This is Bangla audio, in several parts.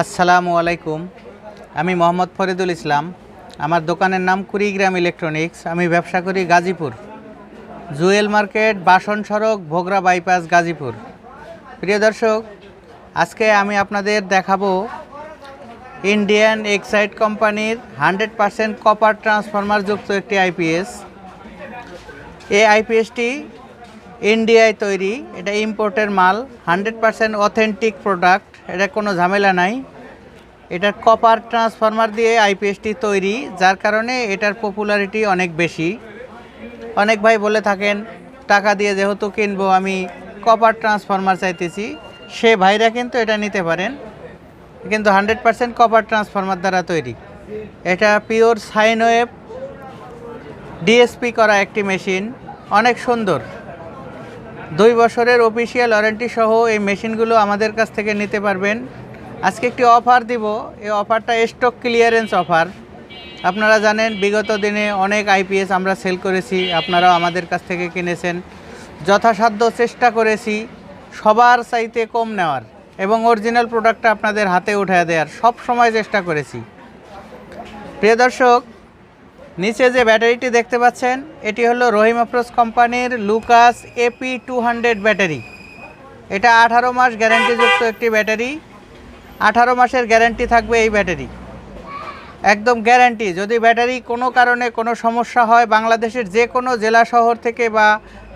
আসসালামু আলাইকুম। আমি মোহাম্মদ ফরিদুল ইসলাম। আমার দোকানের নাম কুড়িগ্রাম ইলেকট্রনিক্স। আমি ব্যবসা করি গাজীপুর। জুয়েল মার্কেট, বাসন সড়ক, ভোগরা বাইপাস, গাজীপুর। প্রিয় দর্শক, আজকে আমি আপনাদের দেখাবো ইন্ডিয়ান এক্সাইড কোম্পানির হান্ড্রেড পারসেন্ট কপার ট্রান্সফরমার যুক্ত একটি আইপিএস। এই আইপিএসটি ইন্ডিয়ায় তৈরি। এটা ইম্পোর্টের মাল। Hundred percent authentic product. এটা কোনো ঝামেলা নাই। এটার কপার ট্রান্সফরমার দিয়ে আইপিএসটি তৈরি, যার কারণে এটার পপুলারিটি অনেক বেশি। অনেক ভাই বলে থাকেন, টাকা দিয়ে যেহেতু কিনবো, আমি কপার ট্রান্সফরমার চাইতেছি। সে ভাইরা কিন্তু এটা নিতে পারেন। কিন্তু হান্ড্রেড পারসেন্ট কপার ট্রান্সফরমার দ্বারা তৈরি। এটা পিওর সাইন ওয়েভ ডিএসপি করা একটি মেশিন অনেক সুন্দর। দুই বছরের অফিসিয়াল ওয়ারেন্টি সহ এই মেশিনগুলো আমাদের কাছ থেকে নিতে পারবেন। আজকে একটি অফার দিব, এই অফারটা স্টক ক্লিয়ারেন্স অফার। আপনারা জানেন, বিগত দিনে অনেক আইপিএস আমরা সেল করেছি, আপনারাও আমাদের কাছ থেকে কিনেছেন। যথাসাধ্য চেষ্টা করেছি, সবার চাইতে কম নেওয়ার এবং অরিজিনাল প্রোডাক্টটা আপনাদের হাতে উঠে দেওয়ার সব সময় চেষ্টা করেছি। প্রিয় দর্শক নিচে যে ব্যাটারিটি দেখতে পাচ্ছেন, এটি হলো রহিম আফরোজ কোম্পানির Lucas AP two hundred battery. এটা আঠারো মাস গ্যারান্টিযুক্ত একটি ব্যাটারি। আঠারো মাসের গ্যারান্টি থাকবে এই ব্যাটারি। একদম গ্যারান্টি, যদি ব্যাটারি কোনো কারণে কোনো সমস্যা হয় বাংলাদেশের যে কোনো জেলা শহর থেকে বা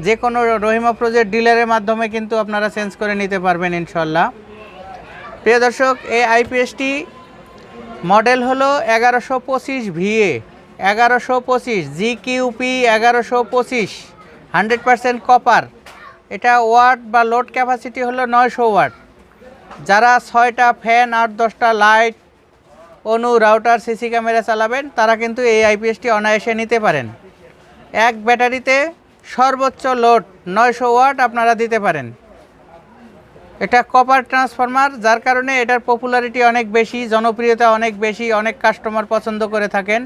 যে কোনো রহিম আফরোজের ডিলারের মাধ্যমে কিন্তু আপনারা চেঞ্জ করে নিতে পারবেন ইনশাল্লাহ প্রিয় দর্শক এই আইপিএসটি মডেল হলো এগারোশো পঁচিশ ভিএ। এগারোশো পঁচিশ জি কিউপি এগারোশো পঁচিশ, হান্ড্রেড পারসেন্ট কপার। এটা ওয়াট বা লোড ক্যাপাসিটি হলো নয়শো ওয়াট। যারা ছয়টা ফ্যান, আট দশটা লাইট, অনু রাউটার, সিসি ক্যামেরা চালাবেন, তারা কিন্তু এই আইপিএসটি অনায়াসে নিতে পারেন। এক ব্যাটারিতে সর্বোচ্চ লোড নয়শো ওয়াট আপনারা দিতে পারেন। এটা কপার ট্রান্সফরমার, যার কারণে এটার পপুলারিটি অনেক বেশি, জনপ্রিয়তা অনেক বেশি, অনেক কাস্টমার পছন্দ করে থাকেন।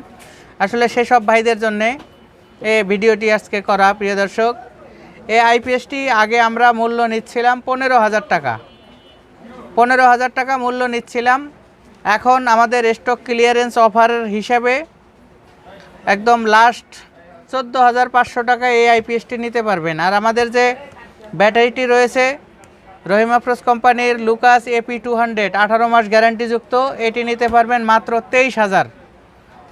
আসলে সেসব ভাইদের জন্যে এ ভিডিওটি আজকে করা, প্রিয় দর্শক। এই আইপিএসটি আগে আমরা মূল্য নিচ্ছিলাম পনেরো হাজার টাকা। পনেরো হাজার টাকা মূল্য নিচ্ছিলাম। এখন আমাদের স্টক ক্লিয়ারেন্স অফারের হিসাবে একদম লাস্ট চোদ্দ হাজার পাঁচশো টাকা এই আইপিএসটি নিতে পারবেন। আর আমাদের যে ব্যাটারিটি রয়েছে, রহিম আফরোজ কোম্পানির লুকাস এপি টু হান্ড্রেড আঠারো মাস গ্যারান্টিযুক্ত এটি নিতে পারবেন মাত্র তেইশ হাজার।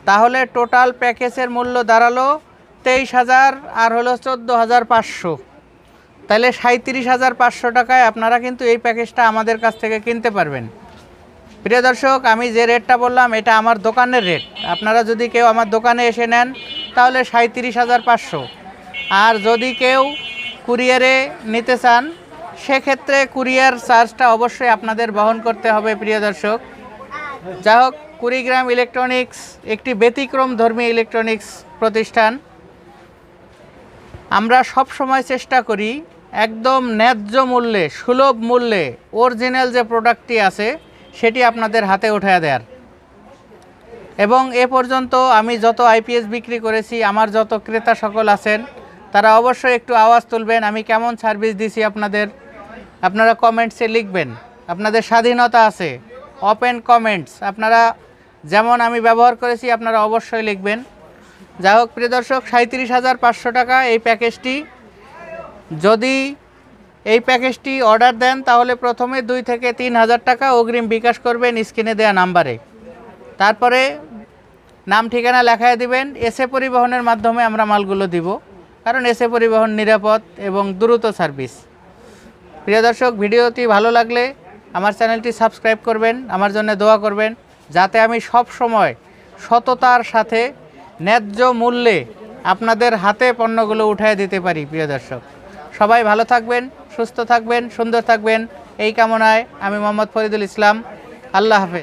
তাহলে টোটাল প্যাকেজের মূল্য দাঁড়াল তেইশ হাজার আর হলো চোদ্দ হাজার পাঁচশো। তাহলে সাঁত্রিশ হাজার পাঁচশো টাকায় আপনারা কিন্তু এই প্যাকেজটা আমাদের কাছ থেকে কিনতে পারবেন। প্রিয় দর্শক, আমি যে রেটটা বললাম, এটা আমার দোকানের রেট। আপনারা যদি কেউ আমার দোকানে এসে নেন, তাহলে সাঁত্রিশ হাজার পাঁচশো। আর যদি কেউ কুরিয়ারে নিতে চান, সেক্ষেত্রে কুরিয়ার চার্জটা অবশ্যই আপনাদের বহন করতে হবে, প্রিয় দর্শক। যা হোক কুড়িগ্রাম ইলেকট্রনিক্স, একটি ব্যতিক্রম ধর্মী ইলেকট্রনিক্স প্রতিষ্ঠান। আমরা সব সময় চেষ্টা করি একদম ন্যায্য মূল্যে, সুলভ মূল্যে অরিজিনাল যে প্রোডাক্টটি আছে, সেটি আপনাদের হাতে উঠে দেওয়ার এবং এ পর্যন্ত আমি যত আইপিএস বিক্রি করেছি, আমার যত ক্রেতা সকল আছেন, তারা অবশ্যই একটু আওয়াজ তুলবেন, আমি কেমন সার্ভিস দিছি আপনাদের। আপনারা কমেন্টসে লিখবেন। আপনাদের স্বাধীনতা আছে। ওপেন কমেন্টস আপনারা যেমন আমি ব্যবহার করেছি, আপনারা অবশ্যই লিখবেন। যাই হোক, প্রিয় দর্শক সাঁত্রিশ হাজার পাঁচশো টাকা এই প্যাকেজটি। যদি এই প্যাকেজটি অর্ডার দেন, তাহলে প্রথমে দুই থেকে তিন হাজার টাকা অগ্রিম বিকাশ করবেন স্ক্রিনে দেওয়া নাম্বারে। তারপরে নাম, ঠিকানা লেখায় দিবেন। এসে পরিবহনের মাধ্যমে আমরা মালগুলো দিব, কারণ এসে পরিবহন নিরাপদ এবং দ্রুত সার্ভিস। প্রিয় দর্শক, ভিডিওটি ভালো লাগলে আমার চ্যানেলটি সাবস্ক্রাইব করবেন, আমার জন্য দোয়া করবেন। যাতে আমি সব সময় সততার সাথে ন্যায্য মূল্যে আপনাদের হাতে পণ্যগুলো উঠায় দিতে পারি, প্রিয় দর্শক। সবাই ভালো থাকবেন, সুস্থ থাকবেন, সুন্দর থাকবেন। এই কামনায় আমি মোহাম্মদ ফরিদুল ইসলাম। আল্লাহ হাফেজ।